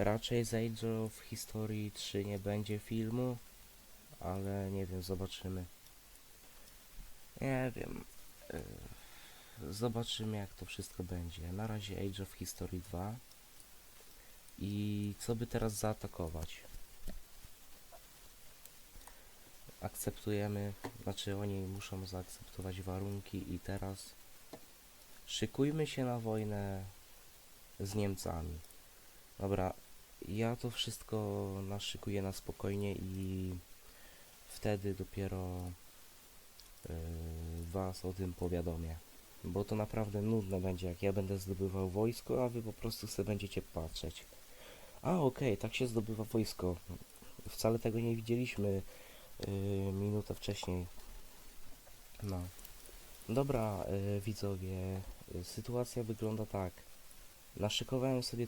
Raczej z Age of History 3 nie będzie filmu, ale nie wiem, zobaczymy. Nie wiem. y, Zobaczymy jak to wszystko będzie. Na razie Age of History 2. I co by teraz zaatakować? Akceptujemy, znaczy oni muszą zaakceptować warunki i teraz szykujmy się na wojnę z Niemcami. Dobra, ja to wszystko naszykuję na spokojnie i wtedy dopiero yy, was o tym powiadomię. Bo to naprawdę nudne będzie, jak ja będę zdobywał wojsko, a wy po prostu sobie będziecie patrzeć. A, okej, tak się zdobywa wojsko. Wcale tego nie widzieliśmy yy, minutę wcześniej. No. Dobra, yy, widzowie, sytuacja wygląda tak. Naszykowałem sobie